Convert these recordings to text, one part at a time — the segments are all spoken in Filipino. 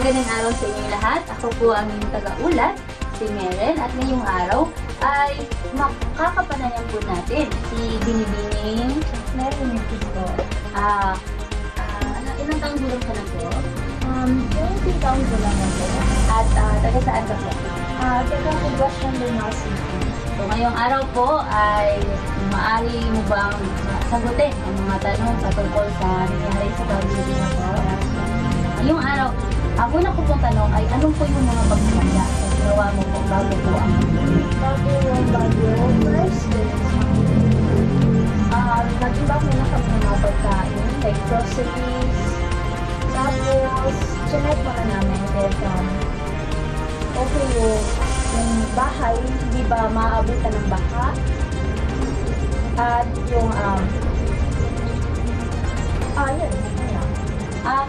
Magandang araw sa inyo lahat. Ako po ang inyong taga-ulat, si Meren. At ngayong araw ay makakapanayan po natin si Binibining yung po. Ah, ah, ano, ilang taong gulang ka na po? Um, 20 taon ko lang ako. At ah, taga saan ka po? Ah, taga Cubasyon Lumasin. So ngayong araw po ay maaari mo bang sagutin ang mga tanong patungkol sa nangyari sa mo po? Ngayong araw, ang una ko pong tanong ay anong po yung mga paghahanda na ginawa mo po bago po ang Bago yung bago, day. Ah, nag-iba kami ng mga pagkain, like groceries. Tapos, chinek muna namin that um, okay yung, yung bahay, hindi ba maabutan ng baka? At yung, um, ah, yun, yun. Ah,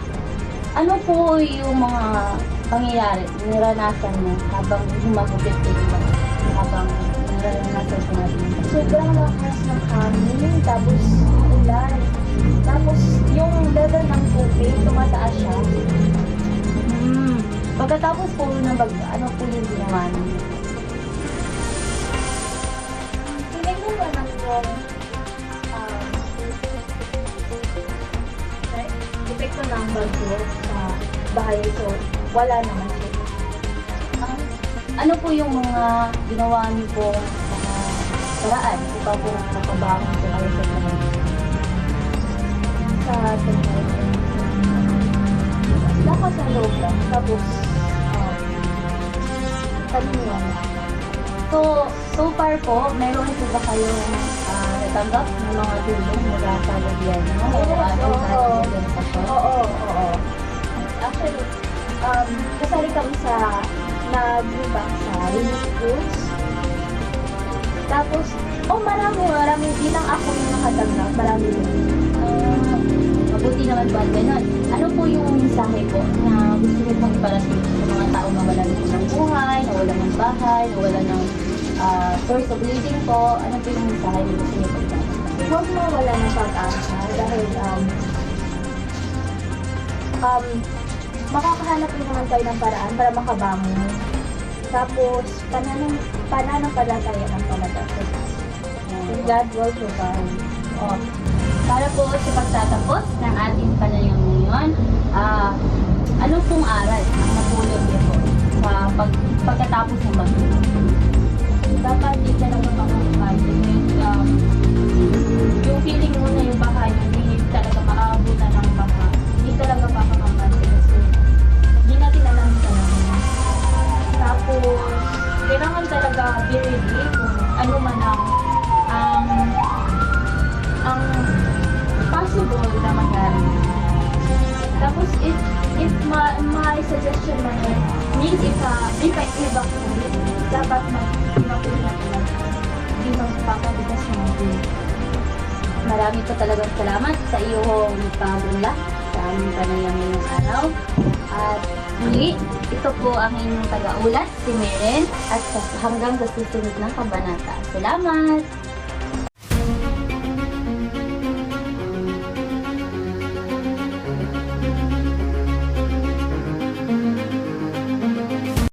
ano po yung mga pangyayari, naranasan mo habang humagupit ko diba? Habang naranasan ko natin. sobrang lakas ng hangin, tapos ulan. Tapos yung level ng tubig, tumataas siya. Hmm. Pagkatapos po ng bag, ano po yung ginawa niyo? Ng bagyo sa bahay. So, wala naman siya. Ah, ano po yung mga ginawa niyo po mga paraan upang po nakabangon po kayo sa mga Sa tingin. Lakas sa loob lang. Tapos, um, paniniwala. So, so far po, meron po ba kayong ah, natanggap ng mga tulong mula sa gobyerno? Oo, sa? Oo, sa relief goods. Tapos, oh marami, marami. Bilang ako yung nakatanggap, marami din. Ah, mabuti naman at ganun. Ano po yung mensahe po na gusto niyo pong iparating sa mga tao na wala ng buhay, na wala ng bahay, na wala ng ah, source of living po? Ano po yung mensahe na gusto niyo pong? Huwag mawala ng pag-asa dahil um, um, makakahanap din naman tayo ng paraan para makabangon. Tapos, pananang, pananampalataya ng talaga. And God will provide. Oh, para po sa pagtatapos ng ating panayam ngayon, ah, ano pong aral ang napulot niyo po sa pag, pagkatapos ng bagyo? Dapat ready kung ano man ang ang ang possible na mangyari. Tapos, if if ma may suggestion man yun, means if uh, if I evacuate, dapat mag-evacuate na talaga. Hindi magpapabigas ng mga Marami po talagang salamat sa iyong pag-unlak sa aming panayam ngayong araw. At muli, ito po ang inyong taga-ulat, si Meren, at hanggang sa susunod na kabanata. Salamat!